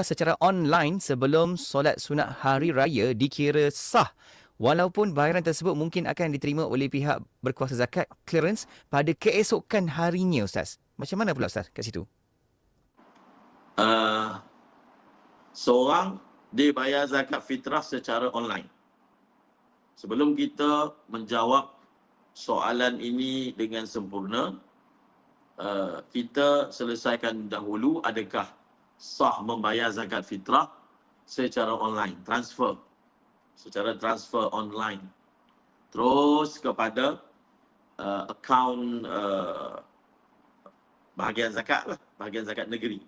secara online sebelum solat sunat hari raya dikira sah walaupun bayaran tersebut mungkin akan diterima oleh pihak berkuasa zakat clearance pada keesokan harinya Ustaz. Macam mana pula Ustaz kat situ? Uh, seorang dia bayar zakat fitrah secara online. Sebelum kita menjawab soalan ini dengan sempurna, uh, kita selesaikan dahulu adakah sah membayar zakat fitrah secara online, transfer. Secara transfer online. Terus kepada uh, akaun uh, bahagian zakat lah, bahagian zakat negeri.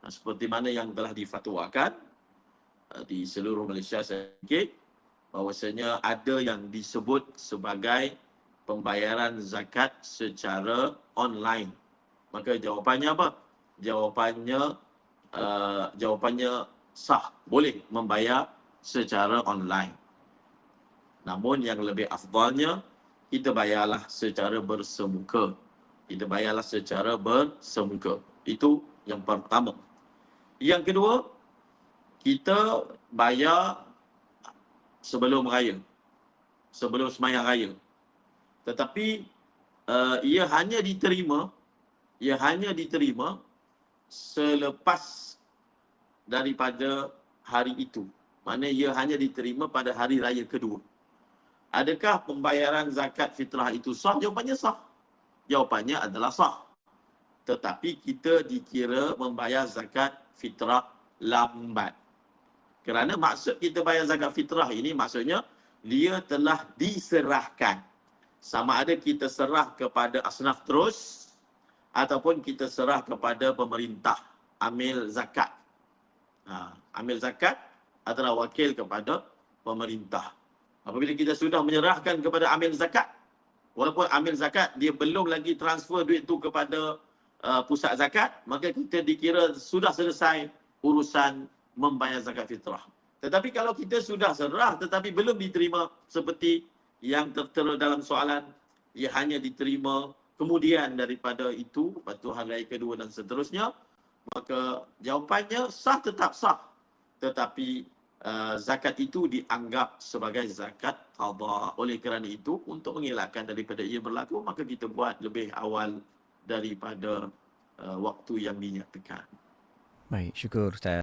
Nah, seperti mana yang telah difatwakan uh, di seluruh Malaysia sedikit, bahawasanya ada yang disebut sebagai pembayaran zakat secara online. Maka jawapannya apa? Jawapannya uh, jawapannya sah, boleh membayar secara online. Namun yang lebih afdalnya, kita bayarlah secara bersemuka. Kita bayarlah secara bersemuka. Itu yang pertama. Yang kedua, kita bayar sebelum raya. Sebelum semayang raya. Tetapi uh, ia hanya diterima ia hanya diterima selepas daripada hari itu. Mana ia hanya diterima pada hari raya kedua. Adakah pembayaran zakat fitrah itu sah? Jawapannya sah. Jawapannya adalah sah. Tetapi kita dikira membayar zakat fitrah lambat. Kerana maksud kita bayar zakat fitrah ini maksudnya dia telah diserahkan. Sama ada kita serah kepada asnaf terus ataupun kita serah kepada pemerintah amil zakat. Ha, amil zakat adalah wakil kepada pemerintah. Apabila kita sudah menyerahkan kepada amil zakat, walaupun amil zakat dia belum lagi transfer duit itu kepada uh, pusat zakat, maka kita dikira sudah selesai urusan membayar zakat fitrah. Tetapi kalau kita sudah serah tetapi belum diterima seperti yang tertera dalam soalan, ia hanya diterima kemudian daripada itu, lepas hari raya kedua dan seterusnya, maka jawapannya sah tetap sah. Tetapi uh, zakat itu dianggap sebagai zakat qadha. Oleh kerana itu, untuk mengelakkan daripada ia berlaku, maka kita buat lebih awal daripada uh, waktu yang dinyatakan. Baik, syukur Ustaz.